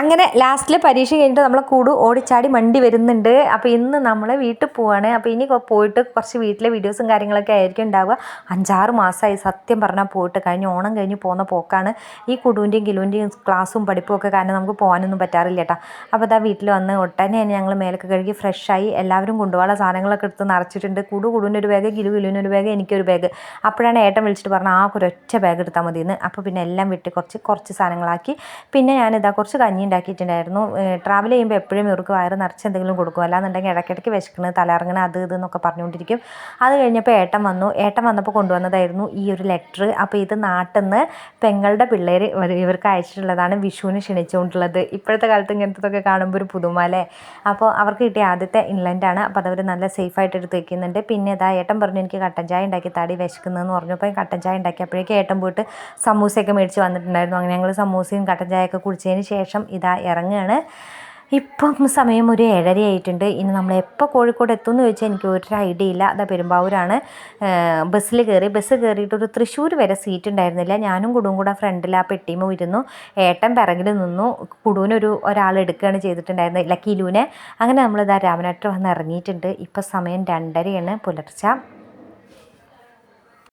അങ്ങനെ ലാസ്റ്റിൽ പരീക്ഷ കഴിഞ്ഞിട്ട് നമ്മളെ കൂടു ഓടിച്ചാടി മണ്ടി വരുന്നുണ്ട്. അപ്പോൾ ഇന്ന് നമ്മൾ വീട്ടിൽ പോവാണ്. അപ്പോൾ ഇനി പോയിട്ട് കുറച്ച് വീട്ടിലെ വീഡിയോസും കാര്യങ്ങളൊക്കെ ആയിരിക്കും ഉണ്ടാവുക. അഞ്ചാറ് മാസമായി സത്യം പറഞ്ഞാൽ പോയിട്ട് കഴിഞ്ഞ ഓണം കഴിഞ്ഞ് പോകുന്ന പോക്കാണ്. ഈ കുടുവിന്റെയും കിലുവിന്റെയും ക്ലാസ്സും പഠിപ്പും ഒക്കെ കാരണം നമുക്ക് പോകാനൊന്നും പറ്റാറില്ല കേട്ടോ അപ്പോൾ അതാ വീട്ടിൽ വന്ന് ഒട്ടനെ ഞങ്ങൾ മേലൊക്കെ കഴുകി ഫ്രഷായി എല്ലാവരും കൊണ്ടുപോകാനുള്ള സാധനങ്ങളൊക്കെ എടുത്ത് നിറച്ചിട്ടുണ്ട്. കുടു കുടുവിന്റെ ഒരു ബാഗ് കിലു കിലുവിന്റെ ഒരു ബാഗ് എനിക്കൊരു ബാഗ് അപ്പോഴാണ് ഏട്ടൻ വിളിച്ചിട്ട് പറഞ്ഞത് ആ ഒരൊറ്റ ബാഗ് എടുത്താൽ മതി എന്ന് അപ്പോൾ പിന്നെ എല്ലാം വിട്ട് കുറച്ച് കുറച്ച് സാധനങ്ങളാക്കി. പിന്നെ ഞാനിതാ കുറച്ച് കഞ്ഞി ഉണ്ടാക്കിയിട്ടുണ്ടായിരുന്നു. ട്രാവൽ ചെയ്യുമ്പോൾ എപ്പോഴും ഇവർക്ക് വയറ് നിറച്ച് എന്തെങ്കിലും കൊടുക്കും. അല്ലാന്നുണ്ടെങ്കിൽ ഇടയ്ക്കിടയ്ക്ക് വിശക്കണ് തലയിറങ്ങണ അത് ഇത് എന്നൊക്കെ പറഞ്ഞുകൊണ്ടിരിക്കും. അത് കഴിഞ്ഞപ്പോൾ ഏട്ടൻ വന്നു. ഏട്ടൻ വന്നപ്പോൾ കൊണ്ടുവന്നതായിരുന്നു ഈ ഒരു ലെറ്റർ അപ്പോൾ ഇത് നാട്ടിൽ നിന്ന് പെങ്ങളുടെ പിള്ളേർ ഇവർക്ക് അയച്ചിട്ടുള്ളതാണ് വിഷുവിന് ക്ഷണിച്ചുകൊണ്ടുള്ളത്. ഇപ്പോഴത്തെ കാലത്ത് ഇങ്ങനത്തതൊക്കെ കാണുമ്പോൾ ഒരു പുതുമ അല്ലേ? അപ്പോൾ അവർക്ക് കിട്ടിയ ആദ്യത്തെ ഇൻലൻഡാണ് അപ്പോൾ അതവർ നല്ല സേഫായിട്ട് എടുത്ത് വയ്ക്കുന്നുണ്ട് പിന്നെ ഇതാ ഏട്ടൻ പറഞ്ഞു എനിക്ക് കട്ടൻ ചായ ഉണ്ടാക്കി താടി വിശക്കുന്നതെന്ന് പറഞ്ഞപ്പോൾ കട്ടൻ ചായ ഉണ്ടാക്കിയപ്പോഴേക്കും ഏട്ടൻ പോയിട്ട് സമൂസയൊക്കെ മേടിച്ച് വന്നിട്ടുണ്ടായിരുന്നു. അങ്ങനെ ഞങ്ങൾ സമൂസയും കട്ടൻ ചായയൊക്കെ കുടിച്ചതിന് ശേഷം ഇതാ ഇറങ്ങുകയാണ് ഇപ്പം സമയം ഒരു ഏഴര ആയിട്ടുണ്ട്. ഇനി നമ്മൾ എപ്പോൾ കോഴിക്കോട് എത്തും എന്ന് ചോദിച്ചാൽ എനിക്ക് ഒരു ഐഡിയ ഇല്ല. അതാ പെരുമ്പാവൂരാണ്. ബസ്സിൽ കയറി ബസ് കയറിയിട്ട് ഒരു തൃശ്ശൂർ വരെ സീറ്റ് ഉണ്ടായിരുന്നില്ല. ഞാനും കുടും കൂടെ ഫ്രണ്ടിൽ ആ പെട്ടിമ ഇരുന്നു. ഏട്ടൻ പിറകിൽ നിന്നു. കുടുവിനൊരു ഒരാൾ എടുക്കുകയാണ് ചെയ്തിട്ടുണ്ടായിരുന്നത്. ഇല്ല കിലുവിനെ. അങ്ങനെ നമ്മളിതാ രാമനാട്ടർ വന്ന് ഇറങ്ങിയിട്ടുണ്ട്. ഇപ്പം സമയം രണ്ടരയാണ്. പുലർച്ചെ